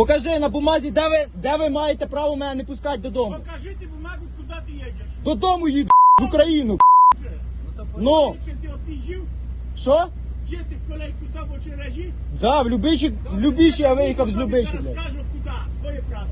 Покажи на бумазі, де ви, де ви маєте право мене не пускати додому. Покажите бумагу, куда ты едешь. Додому їду в Україну. Ну, Чи ти опіжив? що? Чи ти колейку там в очережі? Да, в Любичі, в Любичі я виїхав з Любичі. Блядь. скажу, куди. Твоє право.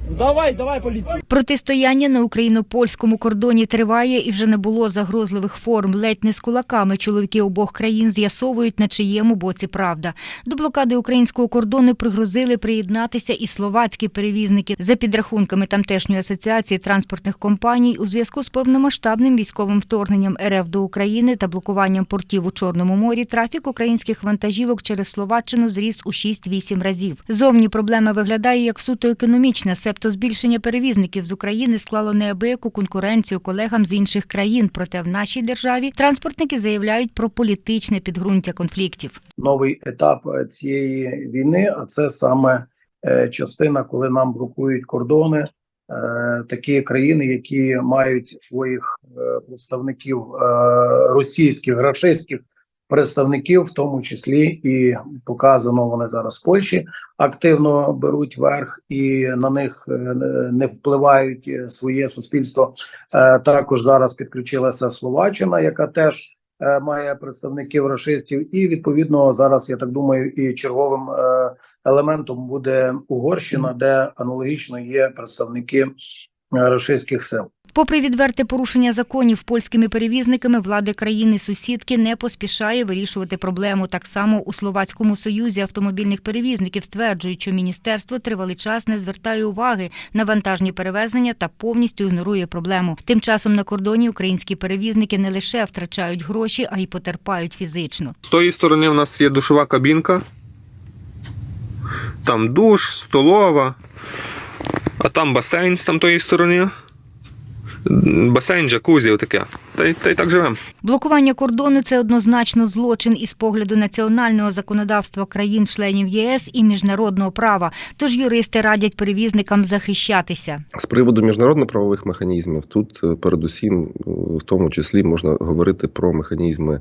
Ну, Давай, давай поліцію. Протистояння на україно-польському кордоні триває і вже не було загрозливих форм. Ледь не з кулаками чоловіки обох країн з'ясовують, на чиєму боці правда. До блокади українського кордону пригрозили приєднатися і словацькі перевізники. За підрахунками тамтешньої асоціації транспортних компаній, у зв'язку з повномасштабним військовим вторгненням РФ до України та блокуванням портів у Чорному морі, трафік українських вантажівок через Словаччину зріс у 6-8 разів. Зовні проблема виглядає як суто економічна, себто збільшення перевізників з України склало неабияку конкуренцію колегам з інших країн. Проте в нашій державі транспортники заявляють про політичне підґрунтя конфліктів. новий етап е, цієї війни, а це саме е, частина, коли нам блокують кордони. е, Такі країни, які мають своїх представників російських, рашистських представників, в тому числі і показано вони зараз в Польщі активно беруть верх і на них е, не впливають е, своє суспільство. Е, Також зараз підключилася Словаччина, яка теж має представників рашистів, і відповідно зараз я так думаю, і черговим елементом буде Угорщина, де аналогічно є представники рашистських сил. Попри відверте порушення законів польськими перевізниками, влада країни-сусідки не поспішає вирішувати проблему. Так само у Словацькому союзі автомобільних перевізників стверджують, що міністерство тривалий час не звертає уваги на вантажні перевезення та повністю ігнорує проблему. Тим часом на кордоні українські перевізники не лише втрачають гроші, а й потерпають фізично. З тої сторони в нас є душова кабінка. Там душ, столова, а там басейн з тамтої сторони. Басейн, джакузі, отаке. Та й, та й так живемо. Блокування кордону це однозначно злочин із погляду національного законодавства країн-членів ЄС і міжнародного права. Тож юристи радять перевізникам захищатися. З приводу міжнародно-правових механізмів, тут е, передусім, е, в тому числі, можна говорити про механізми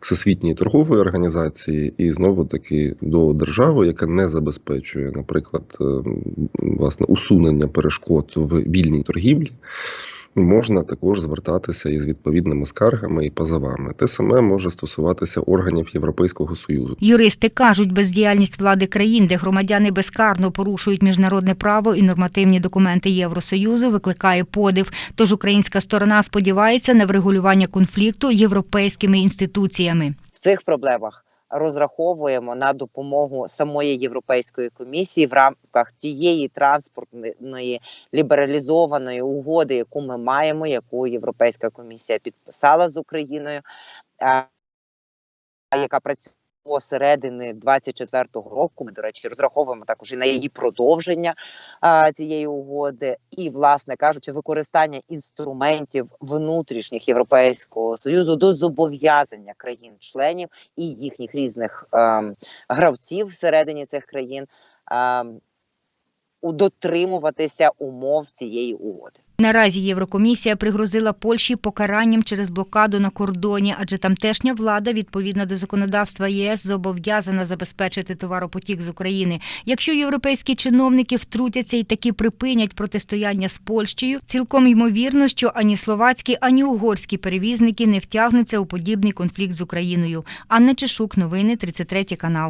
Всесвітньої торгової організації і знову таки до держави, яка не забезпечує, наприклад, е, власне усунення перешкод в вільній торгівлі. Можна також звертатися із відповідними скаргами і позовами. Те саме може стосуватися органів Європейського союзу. Юристи кажуть, бездіяльність влади країн, де громадяни безкарно порушують міжнародне право і нормативні документи Євросоюзу, викликає подив. Тож українська сторона сподівається на врегулювання конфлікту європейськими інституціями. в цих проблемах розраховуємо на допомогу самої європейської комісії в рамках тієї транспортної лібералізованої угоди, яку ми маємо, яку Європейська комісія підписала з Україною, яка працює. Середини 24-го року. Ми, до речі, розраховуємо також і на її продовження а, цієї угоди, і, власне кажучи, використання інструментів внутрішніх Європейського союзу до зобов'язання країн-членів і їхніх різних а, гравців всередині цих країн ем, дотримуватися умов цієї угоди. Наразі Єврокомісія пригрозила Польщі покаранням через блокаду на кордоні, адже тамтешня влада, відповідно до законодавства ЄС, зобов'язана забезпечити товаропотік з України. Якщо європейські чиновники втрутяться і таки припинять протистояння з Польщею, цілком ймовірно, що ані словацькі, ані угорські перевізники не втягнуться у подібний конфлікт з Україною. Анна Чешук, новини 33 канал.